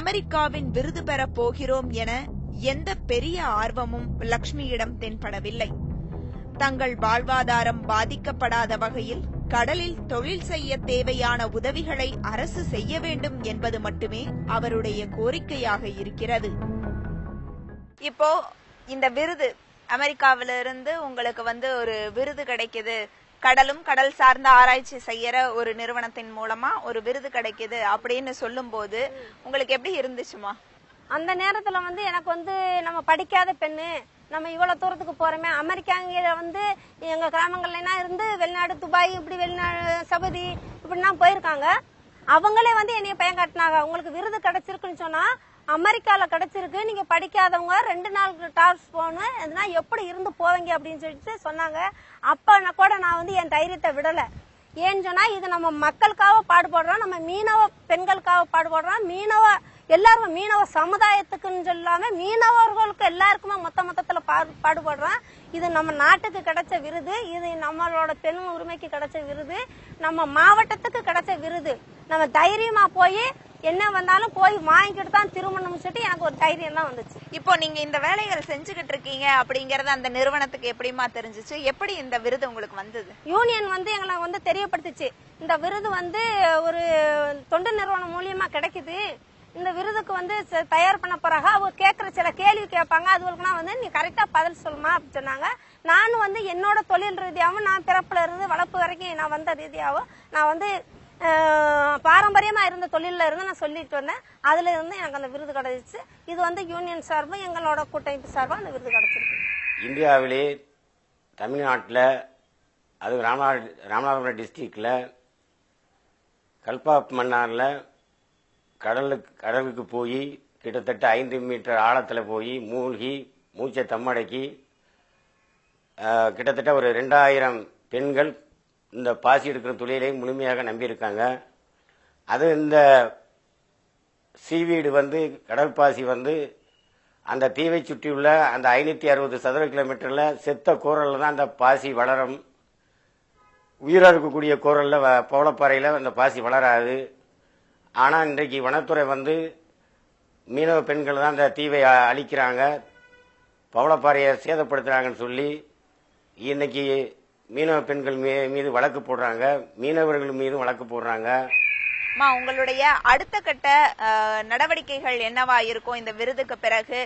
அமெரிக்காவின் விருது பெறப் போகிறோம் என எந்த பெரிய ஆர்வமும் லக்ஷ்மியிடம் தென்படவில்லை. தங்கள் வாழ்வாதாரம் பாதிக்கப்படாத வகையில் கடலில் தொழில் செய்ய தேவையான உதவிகளை அரசு செய்ய வேண்டும் என்பது மட்டுமே அவருடைய கோரிக்கையாக இருக்கிறது. இப்போ இந்த விருது அமெரிக்காவிலிருந்து உங்களுக்கு வந்து ஒரு விருது கிடைக்குது. கடலும் கடல் சார்ந்த ஆராய்ச்சி செய்யற ஒரு நிறுவனத்தின் மூலமா ஒரு விருது கிடைக்குது அப்படின்னு சொல்லும்போது உங்களுக்கு எப்படி இருந்துச்சுமா? அந்த நேரத்துல வந்து எனக்கு வந்து நம்ம படிக்காத பெண்ணு நம்ம இவ்வளவு தூரத்துக்கு போறோமே அமெரிக்காங்க வந்து எங்க கிராமங்கள்லாம் இருந்து வெளிநாடு துபாய் இப்படி வெளிநாடு சவுதி இப்படிலாம் போயிருக்காங்க. அவங்களே வந்து என்னைய பயன் காட்டினாங்க. உங்களுக்கு விருது கிடைச்சிருக்குன்னு சொன்னா அமெரிக்கால கிடைச்சிருக்கு. நீங்க படிக்காதவங்க ரெண்டு நாள் டார்ஸ் போகணும் எதுனா எப்படி இருந்து போவீங்க அப்படின்னு சொல்லிட்டு சொன்னாங்க. அப்ப நான் கூட நான் வந்து என் தைரியத்தை விடல. ஏன்னு சொன்னா இது நம்ம மக்களுக்காக பாடுபடுறோம் நம்ம மீனவ பெண்களுக்காக பாடுபடுறோம். மீனவ எல்லாரும் மீனவ சமுதாயத்துக்குன்னு சொல்லாம மீனவர்களுக்கு எல்லாருக்குமே மொத்த மொத்தத்துல பாடு பாடுபடுறோம். இது நம்ம நாட்டுக்கு கிடைச்ச விருது இது நம்மளோட பெண் உரிமைக்கு கிடைச்ச விருது நம்ம மாவட்டத்துக்கு கிடைச்ச விருது. நம்ம தைரியமா போய் என்ன வந்தாலும் போய் வாங்கிட்டு தான் திருமணம் சொல்லிட்டு எனக்கு ஒரு தைரியம் தான் வந்துச்சு. இப்போ நீங்க இந்த வேலைகள் செஞ்சுகிட்டு இருக்கீங்க அப்படிங்கறது அந்த நிறுவனத்துக்கு எப்படிமா தெரிஞ்சுச்சு? எப்படி இந்த விருது உங்களுக்கு வந்தது? யூனியன் வந்து எங்களை வந்து தெரியப்படுத்துச்சு. இந்த விருது வந்து ஒரு தொண்டு நிறுவனம் மூலியமா கிடைக்குது. இந்த விருதுக்கு வந்து தயார் பண்ண பிறகு அவங்க கேட்குற சில கேள்வி கேட்பாங்க. அதுகளுக்குலாம் வந்து நீ கரெக்டா பதில் சொல்லுமா அப்படின்னு சொன்னாங்க. நானும் வந்து என்னோட தொழில் ரீதியாகவும் நான் பிறப்புல இருந்து வளர்ப்பு வரைக்கும் நான் வந்த ரீதியாகவும் நான் வந்து பாரம்பரியமா இருந்த தொழில இருந்து நான் சொல்லிட்டு வந்தேன். அதுல இருந்து எனக்கு அந்த விருது கிடைச்சிச்சு. இது வந்து யூனியன் சார்பும் எங்களோட கூட்டமைப்பு சார்பும் அந்த விருது கிடைச்சிருக்கு. இந்தியாவிலே தமிழ்நாட்டில் அது ராமநாடு ராமநாதபுரம் டிஸ்ட்ரிக்டில் கல்பா மன்னாரில் கடலுக்கு கடலுக்கு போய் கிட்டத்தட்ட ஐந்து மீட்டர் ஆழத்தில் போய் மூழ்கி மூச்சை தம்மடக்கி கிட்டத்தட்ட ஒரு ரெண்டாயிரம் பெண்கள் இந்த பாசி எடுக்கிற தொழிலையும் முழுமையாக நம்பியிருக்காங்க. அது இந்த சீவீடு வந்து கடல் பாசி வந்து அந்த தீவை சுற்றியுள்ள அந்த ஐநூற்றி அறுபது சதுர கிலோமீட்டரில் செத்த கோரலில் தான் அந்த பாசி வளரும். உயிராக இருக்கக்கூடிய கோரலில் வ- அந்த பாசி வளராது. ஆனால் இன்றைக்கு வனத்துறை வந்து மீனவ பெண்கள் தான் அந்த தீவை அழிக்கிறாங்க. பவளப்பாறையை சேதப்படுத்துகிறாங்கன்னு சொல்லி இன்னைக்கு மீனவ பெண்கள் மீது வழக்கு போடுறாங்க. மீனவர்கள் மீது வழக்கு போடுறாங்க. அம்மா உங்களுடைய அடுத்த கட்ட நடவடிக்கைகள் என்னவா இருக்கும்? இந்த விருதுக்கு பிறகு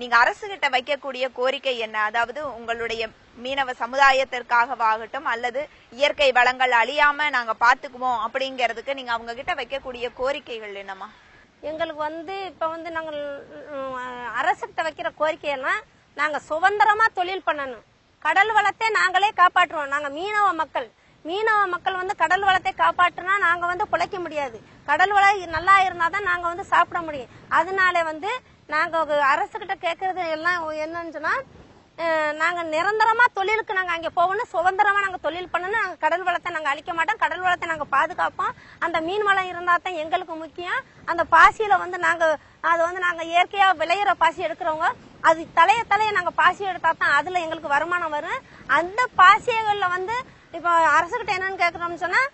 நீங்க அரசு கிட்ட வைக்கக்கூடிய கோரிக்கை என்ன? அதாவது உங்களுடைய மீனவ சமுதாயத்திற்காகவாகட்டும் அல்லது இயற்கை வளங்கள் அழியாம நாங்க பாத்துக்குவோம் அப்படிங்கறதுக்கு நீங்க அவங்க கிட்ட வைக்கக்கூடிய கோரிக்கைகள் என்னம்மா? எங்களுக்கு வந்து இப்ப வந்து நாங்கள் அரசுகிட்ட வைக்கிற கோரிக்கையெல்லாம் நாங்க சுதந்திரமா தொழில் பண்ணணும். கடல் வளத்தை நாங்களே காப்பாற்றுவோம் நாங்க மீனவ மக்கள். மீனவ மக்கள் வந்து கடல் வளத்தை காப்பாற்றினா நாங்க வந்து பிழைக்க முடியாது. கடல் வளம் நல்லா இருந்தா தான் நாங்க வந்து சாப்பிட முடியும். அதனால வந்து நாங்க அரசுகிட்ட கேட்கறது எல்லாம் என்னன்னு சொன்னா நாங்கள் நிரந்தரமாக தொழிலுக்கு நாங்கள் அங்கே போகணும். சுதந்திரமாக நாங்கள் தொழில் பண்ணணும். நாங்கள் கடல் வளத்தை நாங்கள் அழிக்க மாட்டோம். கடல் வளத்தை நாங்கள் பாதுகாப்போம். அந்த மீன் வளம் இருந்தால் தான் எங்களுக்கு முக்கியம். அந்த பாசியில் வந்து நாங்கள் அது வந்து நாங்கள் இயற்கையாக விளையிற பாசி எடுக்கிறவங்க அது தலைய தலையை நாங்கள் பாசி எடுத்தால் தான் அதில் எங்களுக்கு வருமானம் வரும். அந்த பாசிகளில் வந்து இப்போ அரசுக்கிட்ட என்னன்னு கேட்குறோம்னு சொன்னால்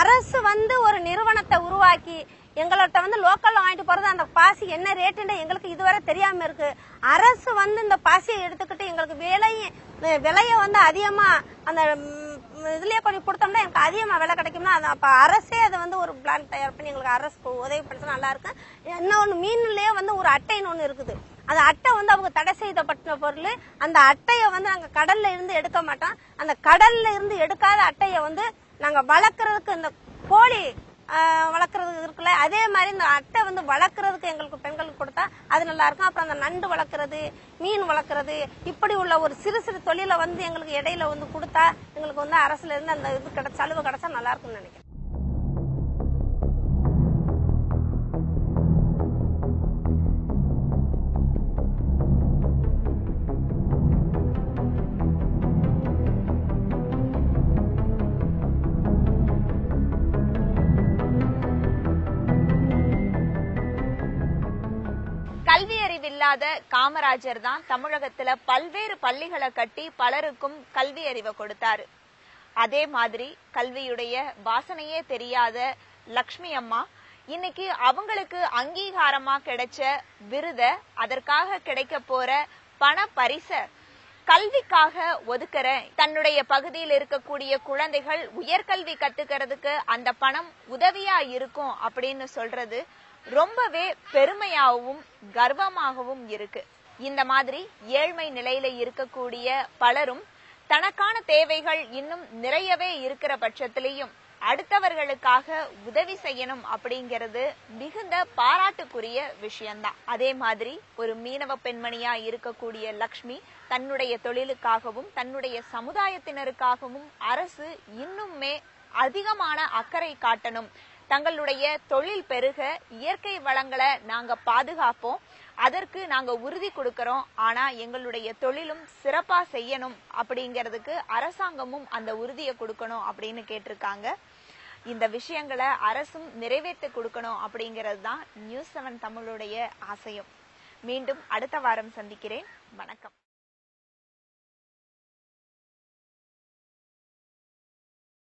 அரசு வந்து ஒரு நிறுவனத்தை உருவாக்கி எங்கள்கிட்ட வந்து லோக்கல்ல வாங்கிட்டு போறது அந்த பாசி என்ன ரேட்டுன்னு எங்களுக்கு இதுவரை தெரியாம இருக்கு. அரசு வந்து இந்த பாசியை எடுத்துக்கிட்டு எங்களுக்கு விலையை விலையை வந்து அதிகமா அந்த இதுலயே கொஞ்சம் கொடுத்தோம்னா எனக்கு அதிகமா விலை கிடைக்கும்னா அது அப்ப அரசே அதை வந்து ஒரு பிளான் தயார் பண்ணி எங்களுக்கு அரசு உதவி பண்ணா நல்லா இருக்கும் இன்னொன்னு மீன்லயே வந்து ஒரு அட்டைன்னு ஒண்ணு இருக்குது. அந்த அட்டை வந்து அவங்க தடை செய்தப்பட்ட பொருள் அந்த அட்டையை வந்து நாங்க கடல்ல இருந்து எடுக்க மாட்டோம். அந்த கடல்ல இருந்து எடுக்காத அட்டையை வந்து நாங்க வளர்க்கறதுக்கு இந்த கோழி வளர்க்குறது இருக்குல்ல? அதே மாதிரி இந்த அட்டை வந்து வளர்க்கறதுக்கு எங்களுக்கு பெண்களுக்கு கொடுத்தா அது நல்லா இருக்கும். அப்புறம் அந்த நண்டு வளர்க்கறது மீன் வளர்க்கறது இப்படி உள்ள ஒரு சிறு சிறு தொழிலை வந்து எங்களுக்கு இடையில வந்து கொடுத்தா எங்களுக்கு வந்து அரசுல இருந்து அந்த இது கிடைச்ச சலுகை கிடைச்சா நல்லா இருக்கும்னு நினைக்கிறேன். இல்லாத காமராஜர் தான் தமிழகத்துல பல்வேறு பள்ளிகளை கட்டி பலருக்கும் கல்வி அறிவை கொடுத்தாரு. அதே மாதிரி கல்வியுடைய வாசனையே தெரியாத லக்ஷ்மி அம்மா இன்னைக்கு அவங்களுக்கு அங்கீகாரமா கிடைச்ச விருத அதற்காக கிடைக்க போற பண பரிச கல்விக்காக ஒதுக்கிற தன்னுடைய பகுதியில் இருக்கக்கூடிய குழந்தைகள் உயர்கல்வி கத்துக்கிறதுக்கு அந்த பணம் உதவியா இருக்கும் அப்படின்னு சொல்றது ரொம்பவே பெருமையாகவும் கர்வமாகவும் இருக்கு. இந்த மாதிரி ஏழ்மை நிலையில இருக்கக்கூடிய பலரும் தனக்கான தேவைகள் இன்னும் நிறையவே இருக்கிற பட்சத்திலையும் அடுத்தவர்களுக்காக உதவி செய்யணும் அப்படிங்கிறது மிகுந்த பாராட்டுக்குரிய விஷயம்தான். அதே மாதிரி ஒரு மீனவ பெண்மணியா இருக்கக்கூடிய லக்ஷ்மி தன்னுடைய தொழிலுக்காகவும் தன்னுடைய சமுதாயத்தினருக்காகவும் அரசு இன்னுமே அதிகமான அக்கறை காட்டணும். தங்களுடைய தொழில் பெருக இயற்கை வளங்களை நாங்க பாதுகாப்போம். அதற்கு நாங்க உறுதி கொடுக்கறோம். ஆனா எங்களுடைய தொழிலும் சிறப்பா செய்யணும் அப்படிங்கிறதுக்கு அரசாங்கமும் அந்த உறுதியை கொடுக்கணும் அப்படின்னு கேட்டிருக்காங்க. இந்த விஷயங்களை அரசும் நிறைவேற்றி கொடுக்கணும் அப்படிங்கிறது தான் நியூஸ் செவன் தமிழுடைய ஆசையும். மீண்டும் அடுத்த வாரம் சந்திக்கிறேன். வணக்கம்.